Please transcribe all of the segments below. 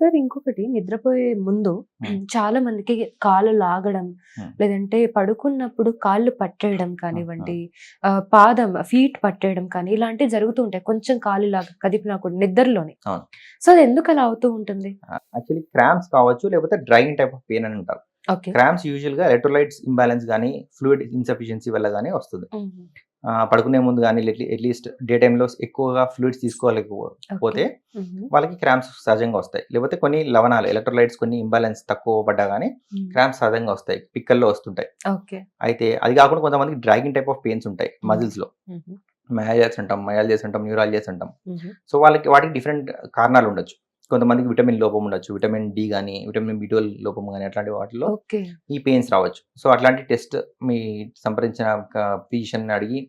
Sir ఇంకొకటి నిద్రపోయే ముందు. చాలా మందికి కాళ్ళు లాగడం. లేదంటే పడుకున్నప్పుడు కాళ్ళు పట్టేయడం కానివ్వండి పాదం ఫీట్ పట్టేయడం కానీ ఇలాంటివి జరుగుతూ ఉంటాయి. కొంచెం కాళ్ళు లాగా కదిపినా కూడా నిద్రలోనే. సో అది ఎందుకు అలా అవుతూ ఉంటుంది? యాక్చువల్లీ క్రామ్స్ కావచ్చు లేకపోతే డ్రైయింగ్ టైప్ ఆఫ్ పెయిన్ అని అంటారు. ఓకే. క్రామ్స్ యూజువల్గా ఎలక్ట్రోలైట్స్ ఇంబ్యాలెన్స్ కానీ ఫ్లూయిడ్ ఇన్సఫిషియన్సీ వల్ల కానీ వస్తుంది. పడుకునే ముందు కానీ అట్లీస్ట్ డే టైంలో ఎక్కువగా ఫ్లూయిడ్స్ తీసుకోలేకపోతే వాళ్ళకి క్రామ్స్ సహజంగా వస్తాయి. లేకపోతే కొన్ని లవణాలు ఎలక్ట్రోలైట్స్ కొన్ని ఇంబ్యాలెన్స్ తక్కువ పడ్డా కానీ క్రామ్స్ సహజంగా వస్తాయి పిక్కల్లో వస్తుంటాయి. అయితే అది కాకుండా కొంతమందికి డ్రాగింగ్ టైప్ ఆఫ్ పెయిన్స్ ఉంటాయి మజిల్స్లో మయాజల్స్ అంటాం మయాలజీస్ అంటాం న్యూరాలజీస్ అంటాం. సో వాళ్ళకి వాటికి డిఫరెంట్ కారణాలు ఉండొచ్చు. కొంతమందికి విటమిన్ లోపం ఉండొచ్చు. విటమిన్ డి కానీ విటమిన్ బి ట్వెల్వ్ లోపం కానీ అట్లాంటి వాటిలో ఈ పెయిన్స్ రావచ్చు. సో అట్లాంటి టెస్ట్ మీ సంప్రదించిన ఫిజిషియన్ అడిగి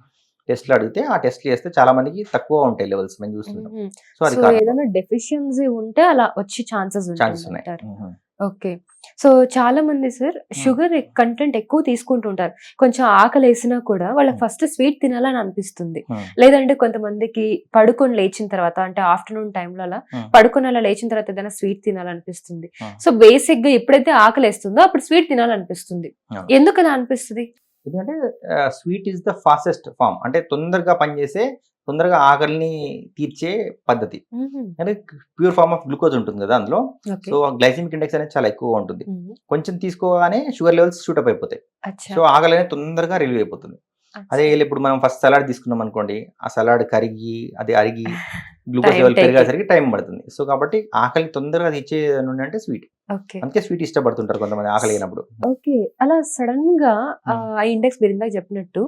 టెస్ట్లు అడిగితే ఆ టెస్ట్లు చేస్తే చాలా మందికి తక్కువ ఉంటాయి లెవెల్స్ మేము చూస్తుంటాం సో అది. ఏదైనా డెఫిషియన్సీ ఉంటే అలా వచ్చే ఛాన్సెస్ ఛాన్సెస్ ఉన్నాయి. ఓకే సో చాలా మంది సార్ షుగర్ కంటెంట్ ఎక్కువ తీసుకుంటుంటారు కొంచెం ఆకలి వేసినా కూడా వాళ్ళకి. ఫస్ట్ స్వీట్ తినాలని అనిపిస్తుంది. లేదంటే కొంతమందికి పడుకొని లేచిన తర్వాత అంటే ఆఫ్టర్నూన్ టైంలో అలా. పడుకొని అలా లేచిన తర్వాత ఏదైనా స్వీట్ తినాలనిపిస్తుంది. సో బేసిక్గా ఎప్పుడైతే ఆకలి వేస్తుందో అప్పుడు స్వీట్ తినాలనిపిస్తుంది. ఎందుకు అలా అనిపిస్తుంది ఎందుకంటే sweet is the fastest form అంటే తొందరగా పనిచేసే తొందరగా ఆకలిని తీర్చే పద్ధతి. అంటే ప్యూర్ ఫామ్ ఆఫ్ గ్లూకోజ్ ఉంటుంది కదా అందులో. సో గ్లైసిమిక్ ఇండెక్స్ అనేది చాలా ఎక్కువ ఉంటుంది. కొంచెం తీసుకోగానే షుగర్ లెవెల్స్ షూటప్ అయిపోతాయి. సో ఆకలి అనేది తొందరగా రిలీవ్ అయిపోతుంది. అదే ఇప్పుడు మనం ఫస్ట్ సలాడ్ తీసుకున్నాం అనుకోండి ఆ సలాడ్ కరిగి అది అరిగి గ్లూకోజ్ లెవెల్. పెరిగేసరికి టైం పడుతుంది. సో కాబట్టి ఆకలి తొందరగా తెచ్చే అంటే స్వీట్ అందుకే స్వీట్ ఇష్టపడుతుంటారు కొంతమంది ఆకలి అయినప్పుడు. ఓకే. అలా సడన్గా ఆ, ఇండెక్స్ మీరు ఇందాక చెప్పినట్టు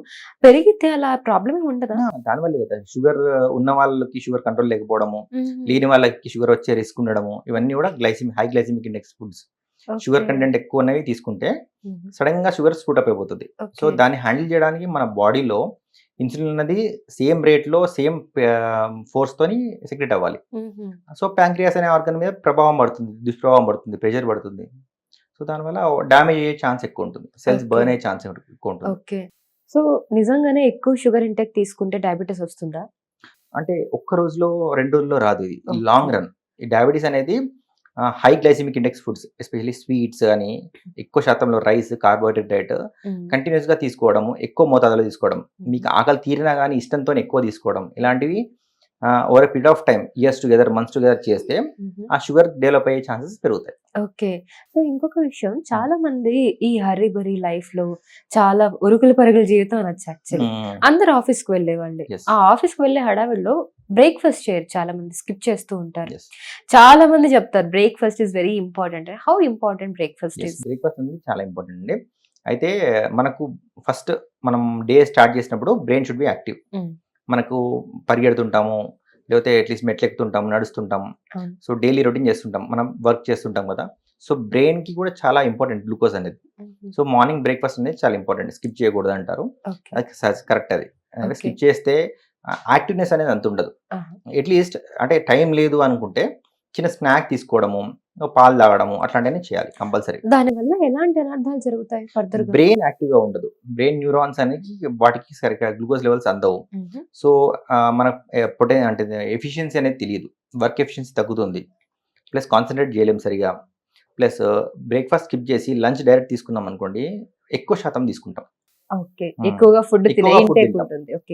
పెరిగితే అలా ప్రాబ్లం ఉండదా? దానివల్ల కదా. షుగర్ ఉన్న వాళ్ళకి షుగర్ కంట్రోల్ లేకపోవడము లేని వాళ్ళకి షుగర్ వచ్చే రిస్క్ ఉండడము ఇవన్నీ కూడా glycemic high glycemic index foods. Sugar content ఎక్కువ ఉన్నవి తీసుకుంటే సడన్గా షుగర్ స్ఫూటప్ అయిపోతుంది. సో దాన్ని హ్యాండిల్ చేయడానికి మన బాడీలో ఇన్సులిన్ అనేది సేమ్ రేట్లో సేమ్ ఫోర్స్ తోని సెక్రెట్ అవ్వాలి. సో ప్యాంక్రియాస్ అనే ఆర్గన్ మీద ప్రభావం పడుతుంది దుష్ప్రభావం పడుతుంది ప్రెషర్ పడుతుంది. సో దానివల్ల డ్యామేజ్ అయ్యే ఛాన్స్ ఎక్కువ ఉంటుంది. సెల్స్. బర్న్ అయ్యే ఛాన్స్ ఎక్కువ ఉంటుంది. ఓకే. సో నిజంగానే ఎక్కువ షుగర్ ఇంటెక్ తీసుకుంటే డయాబెటీస్ వస్తుందా? అంటే ఒక్క రోజులో రెండు రోజుల్లో రాదు ఇది. లాంగ్ రన్ ఈ డయాబెటీస్ అనేది high glycemic index foods especially sweets అని ఎక్కువ శాతంలో రైస్ కార్బోహైడ్రేట్ డైట్ కంటిన్యూస్గా తీసుకోవడము ఎక్కువ మోతాదులో తీసుకోవడం మీకు ఆకలి తీరినా కానీ ఇష్టంతో ఎక్కువ తీసుకోవడం ఇలాంటివి over period of time years together months together చేస్తే ఆ షుగర్ డెవలప్ అయ్యే ఛాన్సెస్ పెరుగుతాయి. ఓకే. సో ఇంకొక విషయం చాలా మంది ఈ హర్రీ బరీ లైఫ్లో చాలా ఉరుకుల పరుగుల జీవితం అనొచ్చు యాక్చువల్లీ. అందరు ఆఫీస్కి వెళ్ళేవాళ్ళే. Yes. ఆ ఆఫీస్కి వెళ్ళే హడావిడిలో బ్రేక్ఫాస్ట్ చేయరు చాలా మంది స్కిప్ చేస్తూ ఉంటారు. చాలా మంది చెప్తారు breakfast is very important. How important breakfast is? Breakfast అనేది చాలా ఇంపార్టెంట్ అండి. అయితే మనకు ఫస్ట్ మనం డే స్టార్ట్ చేసినప్పుడు బ్రెయిన్ షుడ్ బి యాక్టివ్. మనకు పరిగెడుతుంటాము లేకపోతే అట్లీస్ట్ మెట్లు ఎక్కుతుంటాం నడుస్తుంటాం. సో డైలీ రొటీన్ చేస్తుంటాం. మనం వర్క్ చేస్తుంటాం కదా. సో బ్రెయిన్కి కూడా చాలా ఇంపార్టెంట్ గ్లూకోజ్ అనేది. సో మార్నింగ్ బ్రేక్ఫాస్ట్ అనేది చాలా ఇంపార్టెంట్ స్కిప్ చేయకూడదు అంటారు. కరెక్ట్ అది. స్కిప్ చేస్తే యాక్టివ్నెస్ అనేది అంత ఉండదు. అట్లీస్ట్ అంటే టైం లేదు అనుకుంటే చిన్న స్నాక్ తీసుకోవడము పాలు తాగడము అట్లాంటివన్నీ చేయాలి కంపల్సరీ. దాని వల్ల ఎలాంటి అనర్థాలు జరుగుతాయి ఫర్దర్ బ్రెయిన్ యాక్టివ్గా ఉండదు. బ్రెయిన్ న్యూరాన్స్ అనేది వాటికి సరిగ్గా గ్లూకోజ్ లెవెల్స్ అందవు. సో మన పొటే అంటే ఎఫిషియన్సీ అనేది తెలియదు. వర్క్ ఎఫిషియన్సీ తగ్గుతుంది. ప్లస్ కాన్సన్ట్రేట్ చేయలేం సరిగా. ప్లస్ బ్రేక్ఫాస్ట్ స్కిప్ చేసి లంచ్ డైరెక్ట్ తీసుకున్నాం అనుకోండి ఎక్కువ శాతం తీసుకుంటాం. ఎక్కువగా ఫుడ్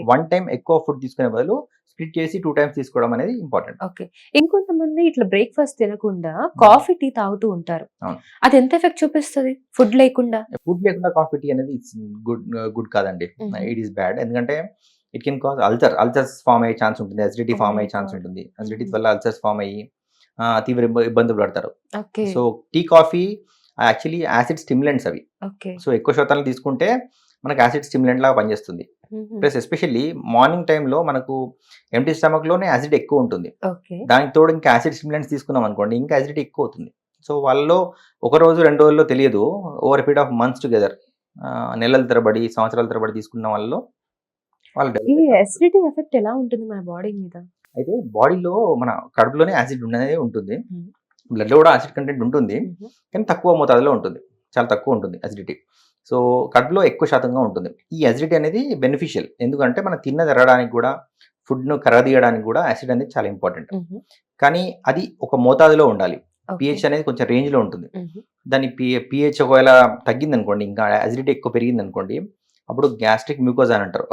వన్ టైం ఎక్కువ ఫుడ్ తీసుకునే బదులు స్ప్లిట్ చేసి టూ టైమ్స్ తీసుకోవడం అనేది ఇంపార్టెంట్. ఓకే. ఇంకొంతమంది ఇట్లా బ్రేక్ఫాస్ట్ తినకుండా కాఫీ టీ తాగుతూ ఉంటారు. అవును. అది ఎంత ఎఫెక్ట్ చూపిస్తుంది? ఫుడ్ లేకుండా? ఫుడ్ లేకుండా కాఫీ టీ అనేది ఇట్స్ గుడ్ గుడ్ కాదండి. It is bad. ఎందుకంటే it can cause ulcer ulcers form అయ్యే ఛాన్స్ ఉంటుంది. అసిడిటీ ఫామ్ అయ్యే ఛాన్స్. ఉంటుంది. అసిడిటీ. వల్ల అల్సర్స్ ఫామ్ అయ్యి తీవ్ర ఇబ్బ- ఇబ్బందులు పడతారు. So tea coffee actually acid stimulants అవి. ఓకే. సో ఎక్కువ శాతంలో తీసుకుంటే మనకు యాసిడ్ స్టిమ్యులెంట్ లాగా పనిచేస్తుంది. ప్లస్ ఎస్పెషల్లీ మార్నింగ్ టైంలో మనకు ఎంటీ స్టమక్లోనే యాసిడ్ ఎక్కువ ఉంటుంది. దానికి తోడు ఇంకా యాసిడ్ స్టిమ్యులెంట్స్ తీసుకున్నాం అనుకోండి ఇంకా యాసిడిటీ ఎక్కువ అవుతుంది. సో వాళ్ళలో ఒక రోజు రెండు రోజుల్లో తెలియదు over period of months together నెలల తరబడి సంవత్సరాల తరబడి తీసుకున్న వాళ్ళలో వాళ్ళు ఈ develop అవుతారు. అసిడిటీ ఎఫెక్ట్ ఎలా ఉంటుంది మన బాడీ మీద? అయితే బాడీలో మన కడుపులోనే యాసిడ్ ఉన్నదే ఉంటుంది. Hmm. బ్లడ్లో కూడా యాసిడ్ కంటెంట్ ఉంటుంది. కానీ తక్కువ మోతాదులో ఉంటుంది. చాలా తక్కువ ఉంటుంది అసిడిటీ సో కడుపులో ఎక్కువ శాతంగా ఉంటుంది ఈ అసిడిటీ అనేది బెనిఫిషియల్ ఎందుకంటే మనం తిన్న తిరగడానికి కూడా ఫుడ్ను కరదీయడానికి కూడా యాసిడ్ అనేది చాలా ఇంపార్టెంట్. కానీ అది ఒక మోతాదులో ఉండాలి. పిహెచ్ అనేది కొంచెం రేంజ్లో ఉంటుంది. దాని పిహెచ్ ఒకవేళ తగ్గింది అనుకోండి ఇంకా అసిడిటీ ఎక్కువ పెరిగింది అనుకోండి అప్పుడు గ్యాస్ట్రిక్ మ్యూకోజ్ అని అంటారు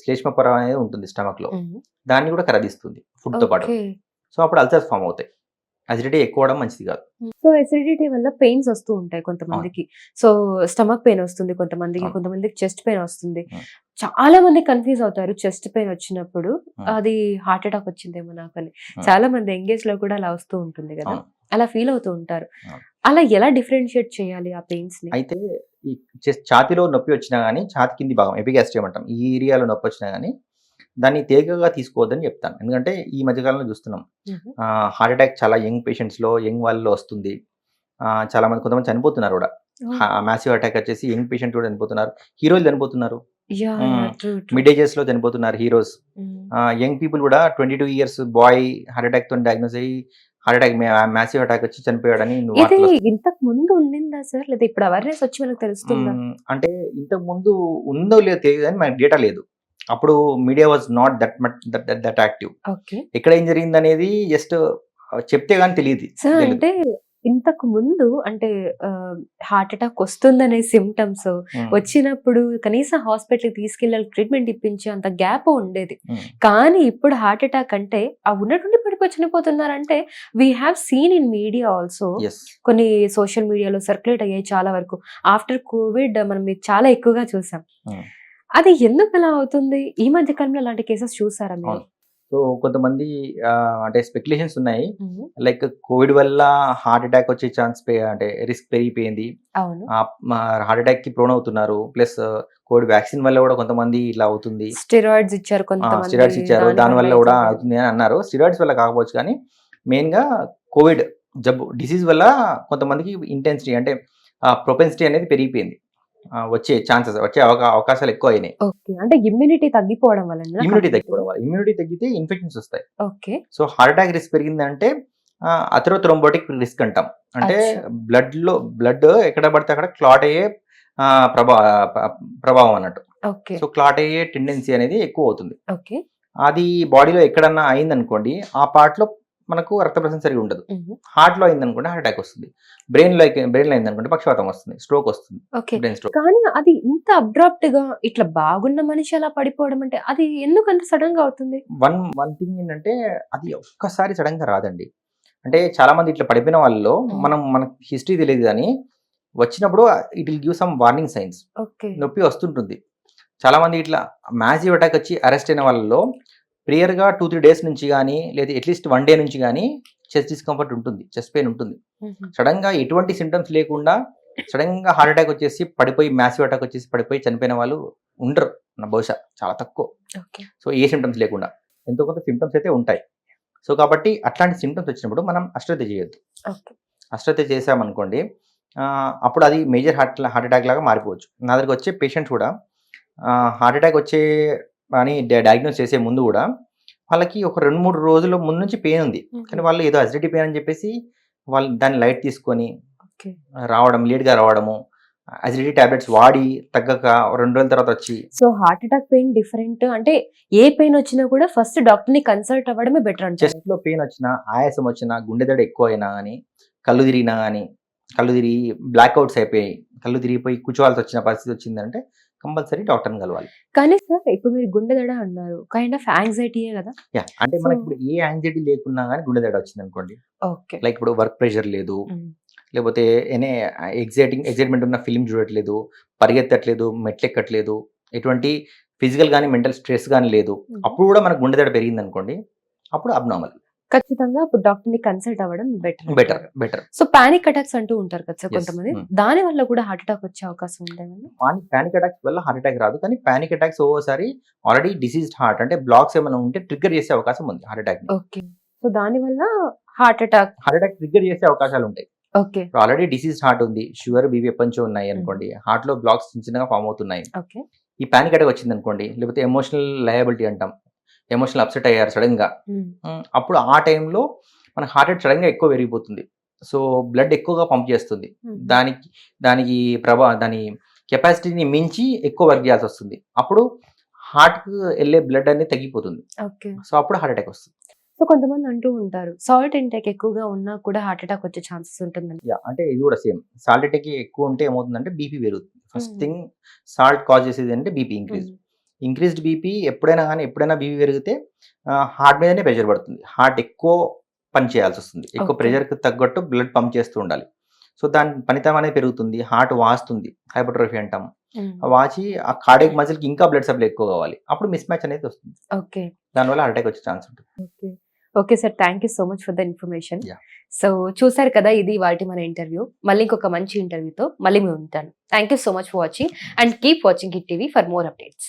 శ్లేష్మ పొర అనేది ఉంటుంది స్టమక్లో మ్మ్. దాన్ని కూడా కరదిస్తుంది ఫుడ్తో పాటు. సో అప్పుడు అల్సర్స్ ఫామ్ అవుతాయి అసిడిటీ ఎక్కువ అవడం మంచిది కాదు సో ఎసిడిటీ వల్ల పెయిన్స్ వస్తూ ఉంటాయి కొంతమందికి సో స్టమక్ పెయిన్ వస్తుంది కొంతమందికి. కొంతమందికి చెస్ట్ పెయిన్ వస్తుంది అవును. చాలా మంది కన్ఫ్యూజ్ అవుతారు చెస్ట్ పెయిన్ వచ్చినప్పుడు అవును. అది హార్ట్ అటాక్ వచ్చిందేమో నాకు అని. చాలా మంది ఎంగేజ్లో కూడా అలా వస్తూ ఉంటుంది కదా. అలా ఫీల్ అవుతూ ఉంటారు. అలా ఎలా డిఫరెన్షియేట్ చేయాలి ఆ పెయిన్స్ని అయితే ఈ ఛాతిలో నొప్పి వచ్చినా కానీ ఛాతి కింది భాగం ఎపిగాస్ట్రియం అంటాం ఈ ఏరియాలో నొప్పి వచ్చినా కానీ దాన్ని తేలికగా తీసుకోవద్దని చెప్తాను. ఎందుకంటే ఈ మధ్యకాలంలో చూస్తున్నాం. హార్ట్ అటాక్ చాలా యంగ్ పేషెంట్స్లో యంగ్ వాళ్ళలో వస్తుంది. చాలా మంది కొంతమంది చనిపోతున్నారు కూడా. మ్యాసివ్ అటాక్ వచ్చేసి యంగ్ పేషెంట్ కూడా చనిపోతున్నారు. హీరోలు చనిపోతున్నారు. మిడ్ ఏజెస్లో చనిపోతున్నారు హీరోస్. యంగ్ పీపుల్ కూడా twenty two years boy heart అటాక్తో diagnose అయ్యి హార్ట్ అటాక్ మ్యాసివ్ అటాక్ వచ్చి చనిపోయాడని. ఇంతకు ముందు ఉండిందా సార్? లేదా ఇప్పుడు అవేర్నెస్ వచ్చి మనకు తెలుస్తుందా. అంటే ఇంతకు ముందు ఉందో లేదో తెలియదు కానీ మనకి డేటా లేదు. అప్పుడు media was not that much that that active okay ఎక్కడ ఏం జరిగింది అనేది జస్ట్ చెప్తే కానీ తెలియదు. అంటే ఇంతకు ముందు అంటే హార్ట్ అటాక్ వస్తుందనే సిమ్టమ్స్ వచ్చినప్పుడు కనీసం హాస్పిటల్ తీసుకెళ్ళాలి ట్రీట్మెంట్ ఇప్పించే అంత గ్యాప్ ఉండేది. కానీ ఇప్పుడు హార్ట్ అటాక్ అంటే ఆ ఉన్నటువంటి పడిపోయి చనిపోతున్నారంటే we have seen in media also కొన్ని సోషల్ మీడియాలో సర్క్యులేట్ అయ్యాయి చాలా వరకు. ఆఫ్టర్ కోవిడ్ మనం చాలా ఎక్కువగా చూసాం. Hmm. అది ఎందుకు అలా అవుతుంది? ఈ మధ్య కాలంలో అలాంటి కేసెస్ చూసారా మీరు. సో కొంతమంది అంటే స్పెక్యులేషన్స్ ఉన్నాయి. లైక్ కోవిడ్ వల్ల హార్ట్ అటాక్ వచ్చే ఛాన్స్ అంటే రిస్క్ పెరిగిపోయింది. హార్ట్ అటాక్కి ప్రోన్ అవుతున్నారు. ప్లస్ కోవిడ్ వ్యాక్సిన్ వల్ల కూడా కొంతమంది ఇట్లా అవుతుంది. స్టెరాయిడ్స్ ఇచ్చారు స్టిరాయిడ్స్ ఇచ్చారు. దాని వల్ల కూడా అవుతుంది. అని అన్నారు. స్టిరాయిడ్స్ వల్ల కాకపోవచ్చు కానీ మెయిన్గా కోవిడ్ జబ్బు డిసీజ్ వల్ల కొంతమందికి ఇంటెన్సిటీ అంటే ప్రొపెన్సిటీ అనేది పెరిగిపోయింది. వచ్చే ఛాన్సెస్ వచ్చే అవకా- అవకాశాలు ఎక్కువ అయినాయి అంటే ఇమ్యూనిటీ తగ్గిపోవడం వల్ల ఇమ్యూనిటీ తగ్గిపోవడం వల్ల. ఇమ్యూనిటీ తగ్గితే ఇన్ఫెక్షన్స్ వస్తాయి. Okay. So heart attack risk పెరిగిందంటే atherothrombotic risk అంటాం. అంటే. బ్లడ్లో బ్లడ్ ఎక్కడ పడితే అక్కడ క్లాట్ అయ్యే ఆ, ప్రభా ప- ప్రభావం అన్నట్టు. ఓకే. సో క్లాట్ అయ్యే టెండెన్సీ అనేది ఎక్కువ అవుతుంది ఓకే. అది బాడీలో ఎక్కడన్నా అయిందనుకోండి ఆ part లో మనకు రక్త ప్రసరణ సరిగా ఉండదు. హార్ట్లో అయిందనుకోండి హార్ట్ అటాక్ వస్తుంది. బ్రెయిన్లో బ్రెయిన్లో అయిందనుకోండి పక్షవాతం వస్తుంది స్ట్రోక్ వస్తుంది బ్రెయిన్ స్ట్రోక్. కానీ అది ఇంత అబ్రాప్ట్గా ఇట్లా బాగున్న మనిషి అలా పడిపోవడం అంటే అది ఎందుకు అంత సడన్గా అవుతుంది? వన్ వన్ థింగ్ ఏంటంటే అది ఒక్కసారి సడన్గా రాదండి. అంటే చాలా మంది ఇట్లా పడిపోయిన వాళ్ళలో. మనం మనకు హిస్టరీ తెలియదు కానీ వచ్చినప్పుడు it will give some warning signs okay. నొప్పి వస్తుంటుంది. చాలా మంది ఇట్లా మ్యాసివ్ అటాక్ వచ్చి అరెస్ట్ అయిన వాళ్ళలో ప్రియర్గా టూ త్రీ డేస్ నుంచి కానీ లేదా అట్లీస్ట్ వన్ డే నుంచి కానీ చెస్ట్ డిస్కంఫర్ట్ ఉంటుంది చెస్ట్ పెయిన్ ఉంటుంది. సడన్గా ఎటువంటి సిమ్టమ్స్ లేకుండా సడన్గా హార్ట్ అటాక్ వచ్చేసి పడిపోయి మ్యాసివ్ అటాక్ వచ్చేసి పడిపోయి చనిపోయిన వాళ్ళు ఉండరు నా బహుశా చాలా తక్కువ. సో ఏ సిమ్టమ్స్ లేకుండా ఎంతో కొంత సిమ్టమ్స్ అయితే ఉంటాయి. సో కాబట్టి అట్లాంటి సిమ్టమ్స్ వచ్చినప్పుడు మనం అశ్రద్ధ చేయొద్దు. అశ్రద్ధ చేసామనుకోండి అప్పుడు అది మేజర్ హార్ట్ హార్ట్ అటాక్ లాగా మారిపోవచ్చు. నా దగ్గరికి వచ్చే పేషెంట్స్ కూడా హార్ట్ అటాక్ వచ్చే అని డయాగ్నోస్ చేసే ముందు కూడా వాళ్ళకి ఒక రెండు మూడు రోజుల ముందు నుంచి పెయిన్ ఉంది. కానీ వాళ్ళు ఏదో అసిడిటీ పెయిన్ అని చెప్పేసి వాళ్ళు దాన్ని లైట్ తీసుకొని రావడం లేట్గా రావడము అసిడిటీ టాబ్లెట్స్ వాడి తగ్గక రెండు రోజుల తర్వాత వచ్చి so heart attack pain different అంటే ఏ పెయిన్ వచ్చినా కూడా ఫస్ట్ డాక్టర్ని కన్సల్ట్ అవ్వడమే బెటర్ అంటారు. చెస్ట్లో పెయిన్ వచ్చినా ఆయాసం వచ్చినా గుండె దడ ఎక్కువ అయినా కానీ కళ్ళు తిరిగినా కానీ కళ్ళు తిరిగి బ్లాక్అవుట్స్ అయిపోయాయి. కళ్ళు తిరిగిపోయి కూర్చోవాల్సి వచ్చిన పరిస్థితి వచ్చిందంటే కంపల్సరీ డాక్టర్ని కలవాలి. కానీ సార్ ఇప్పుడు మీరు గుండె దడ అన్నారు కైండ్ ఆఫ్ యాంగ్జైటీయే కదా? యా అంటే మనకి ఇప్పుడు ఏ యాంగ్జైటీ లేకున్నా కానీ గుండె దడ వచ్చింది అనుకోండి ఓకే. లైక్ ఇప్పుడు వర్క్ ప్రెషర్ లేదు. లేకపోతే ఎనే ఎగ్జైటింగ్ ఎగ్జైట్మెంట్ ఉన్న ఫిలిం చూడట్లేదు. పరిగెత్తట్లేదు మెట్లు ఎక్కట్లేదు ఎటువంటి ఫిజికల్ కానీ మెంటల్ స్ట్రెస్ కానీ లేదు. అప్పుడు కూడా మనకు గుండె దడ పెరిగింది అనుకోండి అప్పుడు అబ్నార్మల్ ఖచ్చితంగా అప్పుడు డాక్టర్ని కన్సల్ట్ అవ్వడం better better better so panic attacks అంటూ ఉంటారు కదా సార్. కొంతమంది. Mm. దాని వల్ల కూడా హార్ట్ అటాక్ వచ్చే అవకాశం ఉందేమన్నా పానిక్ పానిక్ అటాక్స్ వల్ల హార్ట్ అటాక్ రాదు. కానీ పానిక్ అటాక్స్ ఓసారి ఆల్రెడీ డిసీజ్డ్ హార్ట్ అంటే బ్లాక్స్ ఏమైనా ఉంటే ట్రిగ్గర్ చేసే అవకాశం ఉంది హార్ట్ అటాక్ ఓకే సో దాని వల్ల heart attack heart attack trigger చేసే అవకాశాలు ఉంటాయి. ఓకే ఆల్రెడీ డిసీజ్ హార్ట్ ఉంది. షుగర్ బీపీ ఎప్పటి ఉన్నాయి అనుకోండి. హార్ట్లో బ్లాక్స్ చిన్న చిన్నగా ఫామ్ అవుతున్నాయి. ఓకే ఈ పానిక్ అటాక్ వచ్చింది అనుకోండి లేకపోతే ఎమోషనల్ లయబిలిటీ అంటాం. ఎమోషనల్ అప్సెట్ అయ్యారు సడన్గా ఉమ్, అప్పుడు ఆ టైంలో మన హార్ట్ రేట్ సడన్గా ఎక్కువ పెరిగిపోతుంది. సో బ్లడ్ ఎక్కువగా పంప్ చేస్తుంది. దానికి దానికి ప్రభా దాని కెపాసిటీని మించి ఎక్కువ వర్క్ చేయాల్సి వస్తుంది. అప్పుడు హార్ట్కు వెళ్ళే బ్లడ్ అనేది తగ్గిపోతుంది. సో అప్పుడు హార్ట్ అటాక్ వస్తుంది. సో కొంతమంది అంటూ ఉంటారు సాల్ట్ ఇంటేక్ ఎక్కువగా ఉన్నా కూడా హార్ట్ అటాక్ వచ్చే ఛాన్సెస్ ఉంటుందని యా అంటే ఇది కూడా సేమ్ సాల్ట్ అటాక్ ఎక్కువ ఉంటే ఏమవుతుందంటే బీపీ పెరుగుతుంది. ఫస్ట్. థింగ్ సాల్ట్ కాజ్ చేసేది అంటే బీపీ ఇంక్రీజ్ ఇంక్రీజ్డ్ బీపీ ఎప్పుడైనా కానీ ఎప్పుడైనా బీపీ పెరిగితే హార్ట్ మీదనే ప్రెషర్ పడుతుంది. హార్ట్ ఎక్కువ పని చేయాల్సి వస్తుంది. ఎక్కువ. ప్రెషర్కి తగ్గట్టు బ్లడ్ పంప్ చేస్తూ ఉండాలి. సో దాని పనితనం అనేది పెరుగుతుంది. హార్ట్ వాస్తుంది. హైపర్ట్రోఫీ అంటాం. వాచి ఆ కార్డియక్ మజిల్కి ఇంకా బ్లడ్ సప్లై ఎక్కువ కావాలి. అప్పుడు మిస్ మ్యాచ్ అనేది వస్తుంది. ఓకే. దానివల్ల హార్ట్ అటాక్ వచ్చే ఛాన్స్ ఉంటుంది. Okay. Okay sir thank you so much for the information. So చూసారు కదా ఇది వాటి మన ఇంటర్వ్యూ. మళ్ళీ ఇంకొక మంచి ఇంటర్వ్యూతో మళ్ళీ మేము ఉంటాను. Thank you so much for watching. And keep watching Hit TV for more updates.